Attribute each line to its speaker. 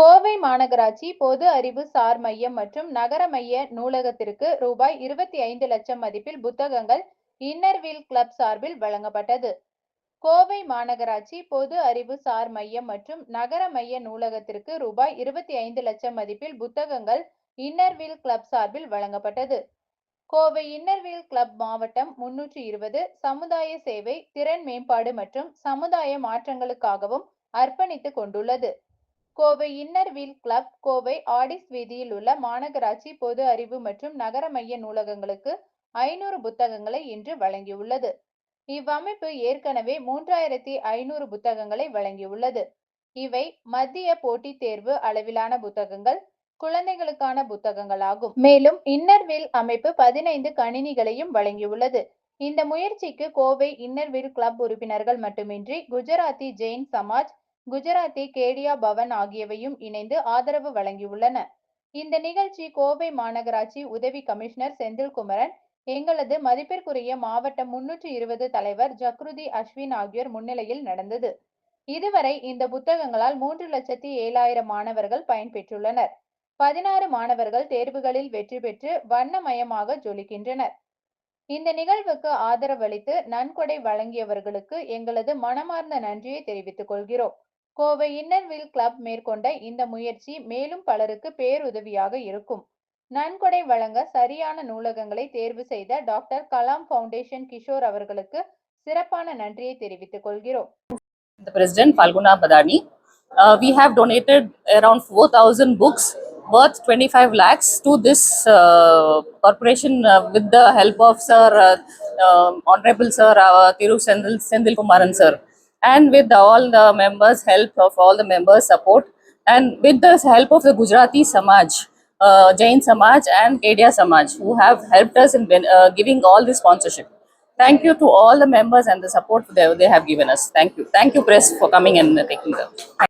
Speaker 1: கோவை மாநகராட்சி பொது அறிவு சார் மையம் மற்றும் நகர மைய நூலகத்திற்கு ரூபாய் இருபத்தி ஐந்து லட்சம் மதிப்பில் புத்தகங்கள் இன்னர்வீல் கிளப் சார்பில் வழங்கப்பட்டது. கோவை மாநகராட்சி பொது அறிவு சார் மையம் மற்றும் நகர மைய நூலகத்திற்கு ரூபாய் இருபத்தி ஐந்து லட்சம் மதிப்பில் புத்தகங்கள் இன்னர்வீல் கிளப் சார்பில் வழங்கப்பட்டது. கோவை இன்னர்வீல் கிளப் மாவட்டம் முன்னூற்றி இருபது சமுதாய சேவை திறன் மேம்பாடு மற்றும் சமுதாய மாற்றங்களுக்காகவும் அர்ப்பணித்துக் கொண்டுள்ளது. Kovai inner wheel club Kovai Addis வீதியில் உள்ள மாநகராட்சி பொது அறிவு மற்றும் நகர மைய நூலகங்களுக்கு ஐநூறு புத்தகங்களை இன்று வழங்கியுள்ளது. இவ்வமைப்பு ஏற்கனவே மூன்றாயிரத்தி ஐநூறு புத்தகங்களை வழங்கியுள்ளது. இவை மத்திய போட்டித் தேர்வு அளவிலான புத்தகங்கள் குழந்தைகளுக்கான புத்தகங்களாகும். மேலும் இன்னர்வில் அமைப்பு பதினைந்து கணினிகளையும் வழங்கியுள்ளது. இந்த முயற்சிக்கு கோவை இன்னர்வில் கிளப் உறுப்பினர்கள் மட்டுமின்றி குஜராத்தி ஜெயின் சமாஜ் குஜராத்தி கேடியா பவன் ஆகியவையும் இணைந்து ஆதரவு வழங்கியுள்ளன. இந்த நிகழ்ச்சி கோவை மாநகராட்சி உதவி கமிஷனர் செந்தில்குமரன் எங்களது மதிப்பிற்குரிய மாவட்ட முன்னூற்றி இருபது தலைவர் ஜக்ருதி அஸ்வின் ஆகியோர் முன்னிலையில் நடந்தது. இதுவரை இந்த புத்தகங்களால் மூன்று லட்சத்தி ஏழாயிரம் மாணவர்கள் பயன்பெற்றுள்ளனர் பதினாறு மாணவர்கள் தேர்வுகளில் வெற்றி பெற்று வண்ணமயமாக ஜொலிக்கின்றனர். இந்த நிகழ்வுக்கு ஆதரவளித்து நன்கொடை வழங்கியவர்களுக்கு எங்களது மனமார்ந்த நன்றியை தெரிவித்துக் கொள்கிறோம். கோவை இன்னர்வில் கிளப் மேற்கொண்ட இந்த முயற்சி மேலும் பலருக்கு பேருதவியாக இருக்கும் நன்கொடை வழங்க சரியான நூலகங்களை தேர்வு செய்த டாக்டர் கலாம் ஃபவுண்டேஷன் கிஷோர் அவர்களுக்கு சிறப்பான நன்றியை தெரிவித்துக் கொள்கிறோம்
Speaker 2: the president Falguna Badani. Uh, we have donated around 4,000 books worth 25 lakhs to this uh, corporation uh, with the help of Sir uh, um Honorable Sir uh, Thiru Sendil, Sendil Kumaran Sir, and with all the members' help of all the members' support, and with the help of the Gujarati Samaj. Uh, Jain Samaj and Kedia Samaj, who have helped us in uh, giving all this sponsorship. Thank you to all the members and the support they, they have given us. Thank you. Thank you, press, for coming and taking the.